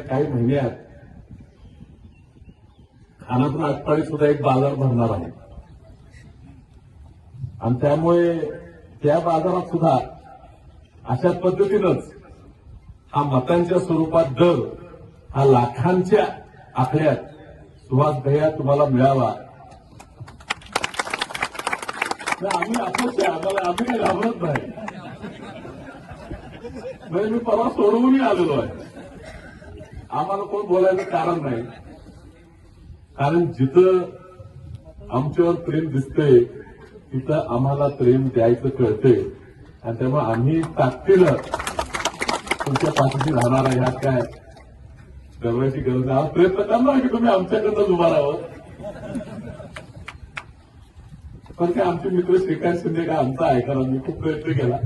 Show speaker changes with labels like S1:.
S1: काही महिन्यात खानापूर आटपाडी सुद्धा एक बाजार भरणार आहे. आणि त्यामुळे त्या बाजारात सुद्धा अशा पद्धतीनंच हा मतांच्या स्वरूपात दर हा लाखांच्या आकड्यात सुहास भैया तुम्हाला मिळावा आम्ही अपेक्षा आम्हाला आम्ही घाबरत नाही. म्हणजे मी परवा सोडवूनही आलेलो आहे. आम्हाला कोण बोलायचं कारण नाही. कारण जिथं आमच्यावर प्रेम दिसतंय तिथं आम्हाला प्रेम द्यायचं कळतंय. आणि त्यामुळे आम्ही ताकदीनं तुमच्या पाठीशी राहणार आहे ह्यात काय गरवायची गरज नाही प्रयत्न करणार की तुम्ही आमच्याकडनं उभा राहावं. पण काय आमचे मित्र श्रीकांत शिंदे का आमचा ऐकणार मी खूप प्रयत्न केला.